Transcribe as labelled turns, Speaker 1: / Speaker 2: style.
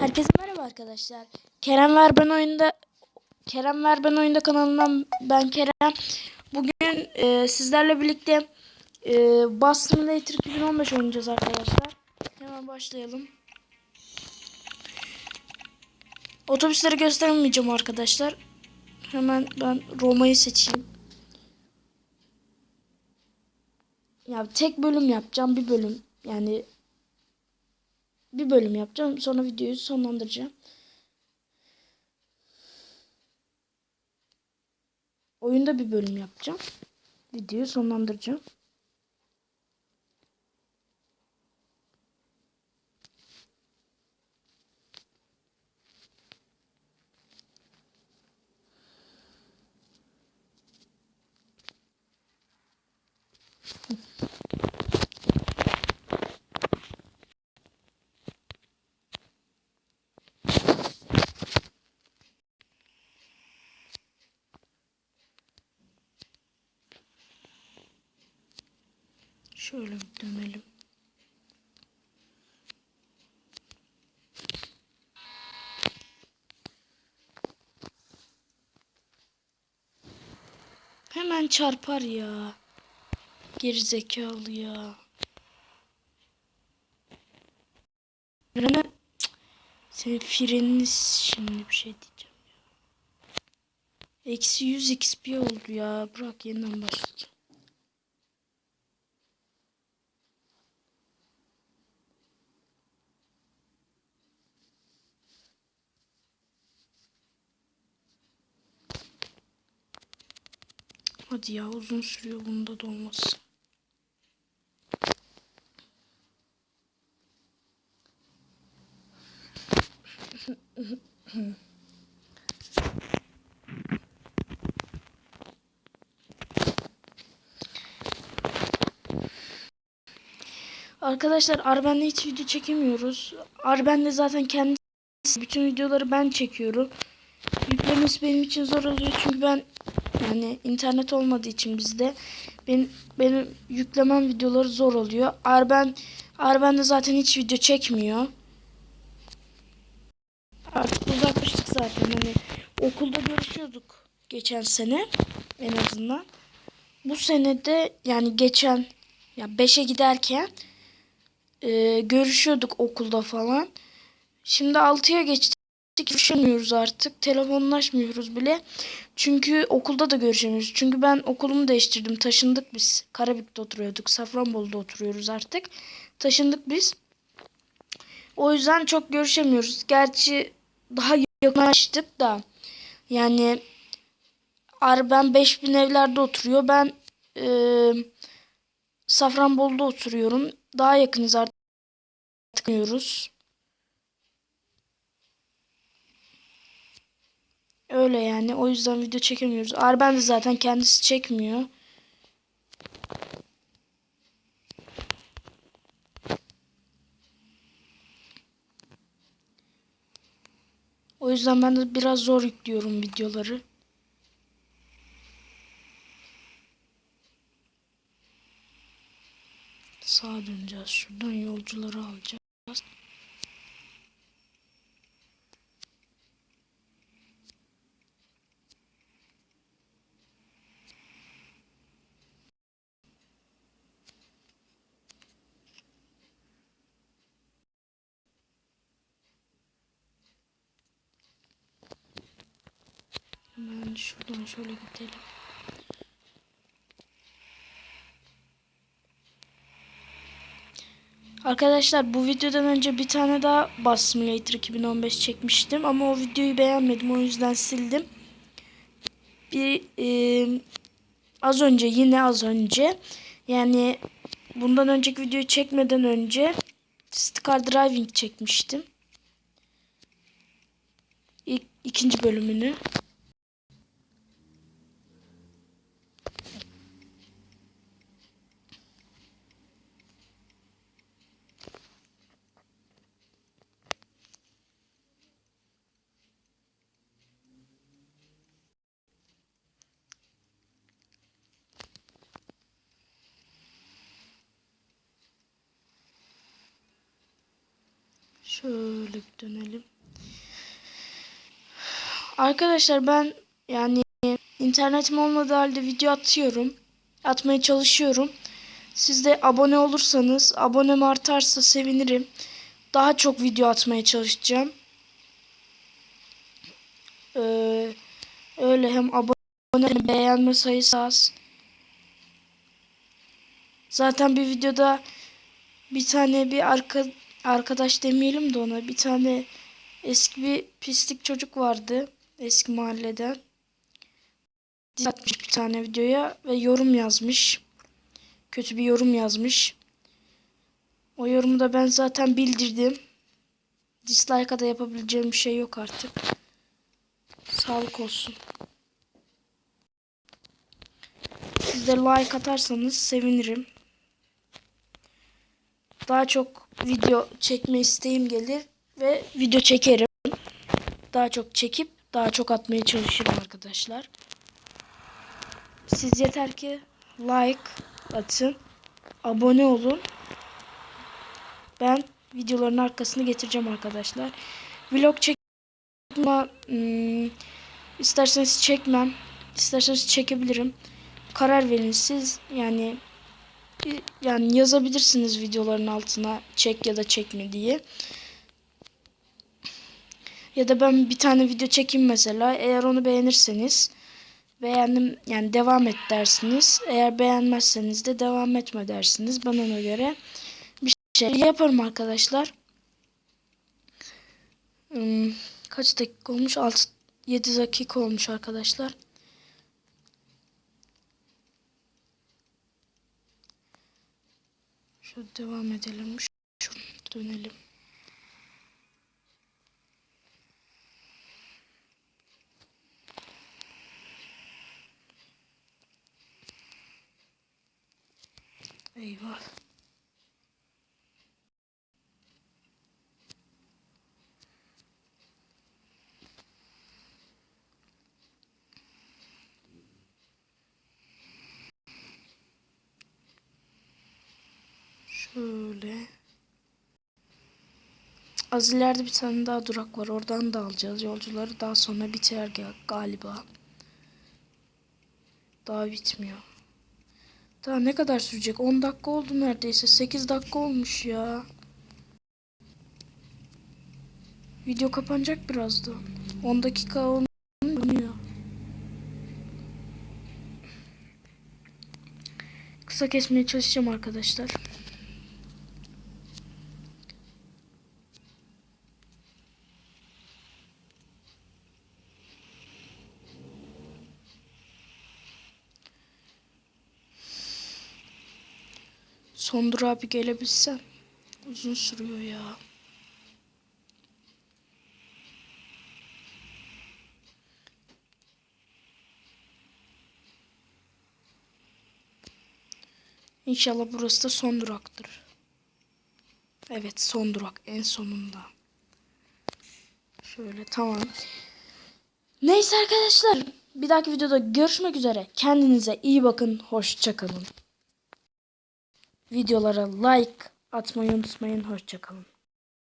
Speaker 1: Herkese merhaba arkadaşlar. Kerem Ver Ben Oyunda Kerem Ver Ben Oyunda kanalından ben Kerem. Bugün e, sizlerle birlikte e, Bus Simulator 2015 oynayacağız arkadaşlar. Hemen başlayalım. Otobüsleri göstermeyeceğim arkadaşlar. Hemen ben Roma'yı seçeyim. Ya tek bölüm yapacağım bir bölüm. Yani bir bölüm yapacağım. Sonra videoyu sonlandıracağım. Oyunda bir bölüm yapacağım. Videoyu sonlandıracağım. Şöyle bir dönelim. Hemen çarpar ya. Gerizekalı ya. Frene... Senin freniniz şimdi bir şey diyeceğim ya. Eksi 100 XP oldu ya. Bırak yeniden başlayacağım. Hadi ya uzun sürüyor bunda da olmaz. Arkadaşlar Arben'le hiç video çekemiyoruz. Arben'de zaten kendisi bütün videoları ben çekiyorum. Yüklemesi benim için zor oluyor çünkü ben yani internet olmadığı için bizde benim, benim yüklemem videoları zor oluyor. Arben Arben de zaten hiç video çekmiyor. Artık uzaklaştık zaten hani okulda görüşüyorduk geçen sene en azından. Bu sene de yani geçen ya 5'e giderken e, görüşüyorduk okulda falan. Şimdi 6'ya geçtik. Görüşemiyoruz artık. Telefonlaşmıyoruz bile. Çünkü okulda da görüşemiyoruz. Çünkü ben okulumu değiştirdim. Taşındık biz. Karabük'te oturuyorduk. Safranbolu'da oturuyoruz artık. Taşındık biz. O yüzden çok görüşemiyoruz. Gerçi daha yakınlaştık da. Yani Arben 5000 evlerde oturuyor. Ben e, Safranbolu'da oturuyorum. Daha yakınız artık. Tıkmıyoruz. Öyle yani. O yüzden video çekemiyoruz. Arben de zaten kendisi çekmiyor. O yüzden ben de biraz zor yüklüyorum videoları. Sağa döneceğiz. Şuradan yolcuları alacağız. Hemen şuradan şöyle gidelim. Arkadaşlar bu videodan önce bir tane daha Bus Simulator 2015 çekmiştim ama o videoyu beğenmedim o yüzden sildim. Bir e, az önce yine az önce yani bundan önceki videoyu çekmeden önce Star Driving çekmiştim. İlk, ikinci bölümünü. Şöyle dönelim. Arkadaşlar ben yani internetim olmadığı halde video atıyorum. Atmaya çalışıyorum. Siz de abone olursanız, abonem artarsa sevinirim. Daha çok video atmaya çalışacağım. Ee, öyle hem abone hem beğenme sayısı az. Zaten bir videoda bir tane bir arka, arkadaş demeyelim de ona bir tane eski bir pislik çocuk vardı eski mahalleden. Atmış bir tane videoya ve yorum yazmış. Kötü bir yorum yazmış. O yorumu da ben zaten bildirdim. Dislike'a da yapabileceğim bir şey yok artık. Sağlık olsun. Siz de like atarsanız sevinirim. Daha çok video çekme isteğim gelir ve video çekerim. Daha çok çekip daha çok atmaya çalışırım arkadaşlar. Siz yeter ki like atın, abone olun. Ben videoların arkasını getireceğim arkadaşlar. Vlog çekme hmm, isterseniz çekmem, isterseniz çekebilirim. Karar verin siz yani yani yazabilirsiniz videoların altına çek ya da çekme diye. Ya da ben bir tane video çekeyim mesela. Eğer onu beğenirseniz beğendim yani devam et dersiniz. Eğer beğenmezseniz de devam etme dersiniz. Ben ona göre bir şey yaparım arkadaşlar. Hmm, kaç dakika olmuş? 6 7 dakika olmuş arkadaşlar. Şöyle devam edelim. Şunu dönelim. Eyvah. Şöyle. Az ileride bir tane daha durak var. Oradan da alacağız yolcuları. Daha sonra biter galiba. Daha bitmiyor. Daha ne kadar sürecek? 10 dakika oldu neredeyse. 8 dakika olmuş ya. Video kapanacak birazdan. 10 dakika olmuyor. Kısa kesmeye çalışacağım arkadaşlar. Son durağa bir gelebilsem. Uzun sürüyor ya. İnşallah burası da son duraktır. Evet son durak en sonunda. Şöyle tamam. Neyse arkadaşlar. Bir dahaki videoda görüşmek üzere. Kendinize iyi bakın. Hoşçakalın. Videolara like atmayı unutmayın. Hoşçakalın.